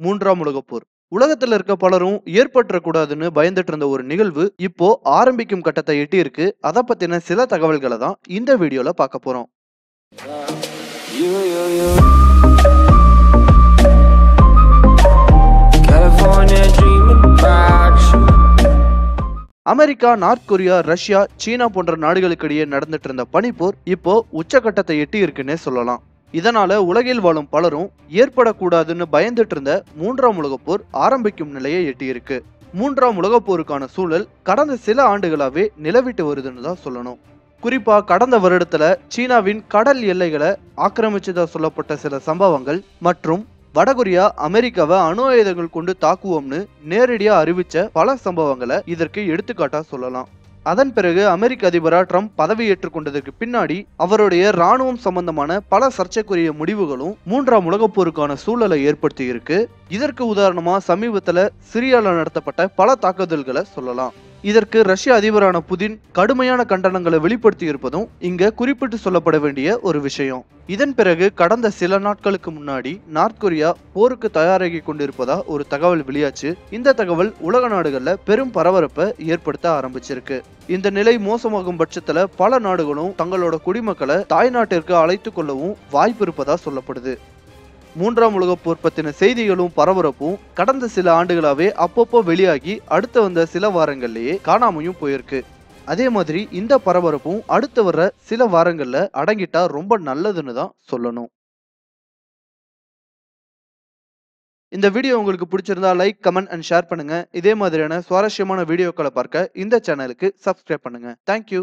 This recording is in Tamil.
மூன்றாம் உலகப் போர். உலகத்துல இருக்க பலரும் ஏற்பட்டுறக்கூடாதுன்னு பயந்துட்டு இருந்த ஒரு நிகழ்வு இப்போ ஆரம்பிக்கும் கட்டத்தை எட்டி இருக்கு அதை பத்தின சில தகவல்களை தான் இந்த வீடியோல பார்க்க போறோம். அமெரிக்கா நார்த் கொரியா ரஷ்யா சீனா போன்ற நாடுகளுக்கிடையே நடந்துட்டு இருந்த பனிப்போர் இப்போ உச்சகட்டத்தை எட்டி இருக்குன்னே சொல்லலாம். இதனால உலகில் வாழும் பலரும் ஏற்படக்கூடாதுன்னு பயந்துட்டு இருந்த மூன்றாம் உலகப் போர் ஆரம்பிக்கும் நிலையை எட்டியிருக்கு. மூன்றாம் உலகப் போருக்கான சூழல் கடந்த சில ஆண்டுகளாவே நிலவிட்டு வருதுன்னு தான் சொல்லணும். குறிப்பா கடந்த வருடத்துல சீனாவின் கடல் எல்லைகளை ஆக்கிரமிச்சதா சொல்லப்பட்ட சில சம்பவங்கள் மற்றும் வடகொரியா அமெரிக்காவை அணு ஆயுதங்கள் கொண்டு தாக்குவோம்னு நேரடியா அறிவிச்ச பல சம்பவங்களை இதற்கு எடுத்துக்காட்டா சொல்லலாம். அதன் பிறகு அமெரிக்க அதிபரா ட்ரம்ப் பதவியேற்றுக் கொண்டதற்கு பின்னாடி அவருடைய ராணுவம் சம்பந்தமான பல சர்ச்சைக்குரிய முடிவுகளும் மூன்றாம் உலகப் போருக்கான சூழலை ஏற்படுத்தி இருக்கு இதற்கு உதாரணமா சமீபத்துல சிரியால நடத்தப்பட்ட பல தாக்குதல்களை சொல்லலாம். இதற்கு ரஷ்ய அதிபரான புதின் கடுமையான கண்டனங்களை வெளிப்படுத்தி இருப்பதும் இங்க குறிப்பிட்டு சொல்லப்பட வேண்டிய ஒரு விஷயம். இதன் பிறகு கடந்த சில நாட்களுக்கு முன்னாடி நார்த் கொரியா போருக்கு தயாராகி கொண்டிருப்பதா ஒரு தகவல் வெளியாச்சு. இந்த தகவல் உலக நாடுகள்ல பெரும் பரபரப்பை ஏற்படுத்த ஆரம்பிச்சிருக்கு. இந்த நிலை மோசமாகும் பட்சத்துல பல நாடுகளும் தங்களோட குடிமக்களை தாய்நாட்டிற்கு அழைத்து கொள்ளவும் வாய்ப்பு இருப்பதா சொல்லப்படுது. மூன்றாம் உலகப் போர் பற்றின செய்திகளும் பரபரப்பும் கடந்த சில ஆண்டுகளாவே அப்பப்போ வெளியாகி அடுத்து வந்த சில வாரங்கள்லேயே காணாமையும் போயிருக்கு. அதே மாதிரி இந்த பரபரப்பும் அடுத்து வர்ற சில வாரங்கள்ல அடங்கிட்டா ரொம்ப நல்லதுன்னு தான் சொல்லணும். இந்த வீடியோ உங்களுக்கு பிடிச்சிருந்தா லைக் கமெண்ட் அண்ட் ஷேர் பண்ணுங்க. இதே மாதிரியான சுவாரஸ்யமான வீடியோக்களை பார்க்க இந்த சேனலுக்கு சப்ஸ்கிரைப் பண்ணுங்க. தேங்க்யூ